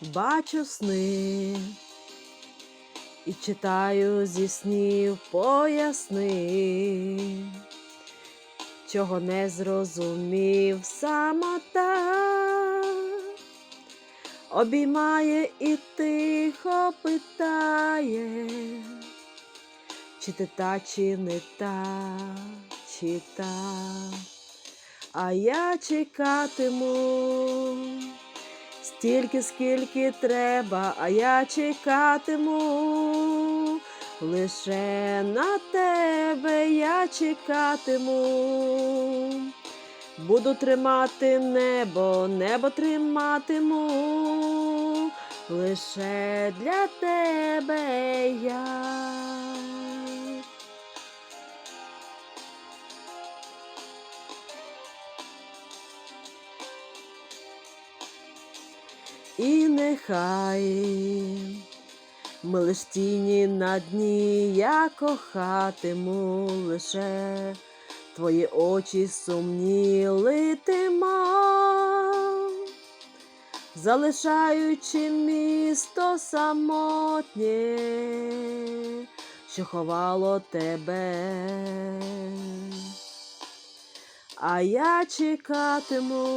бачу сни і читаю зі снів поясни, чого не зрозумів самота, обіймає і тихо питає, чи ти та, чи не та, чи та, а я чекатиму. Стільки, скільки треба, а я чекатиму, лише на тебе я чекатиму, буду тримати небо, небо триматиму, лише для тебе я. І нехай ми лиш тіні на дні, я кохатиму лише твої очі сумні литима, залишаючи місто самотнє, що ховало тебе. А я чекатиму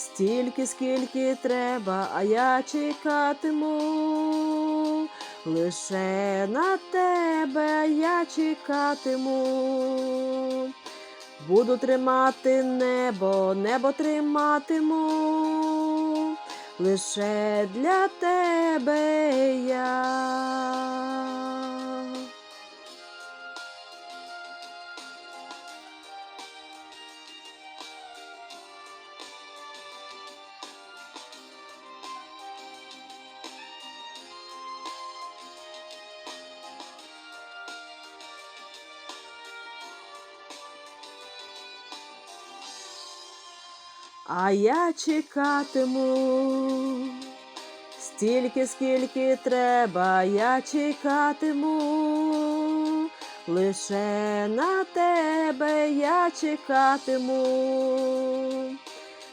стільки, скільки треба, а я чекатиму, лише на тебе я чекатиму, буду тримати небо, небо триматиму, лише для тебе я. А я чекатиму, стільки, скільки треба, я чекатиму, лише на тебе я чекатиму,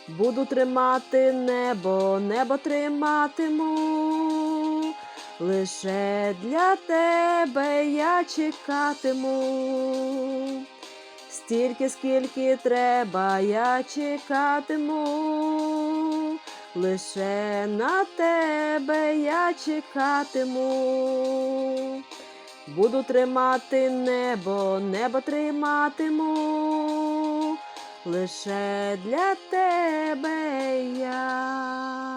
буду тримати небо, небо триматиму, лише для тебе я чекатиму. Стільки, скільки треба, я чекатиму, лише на тебе я чекатиму, буду тримати небо, небо триматиму, лише для тебе я.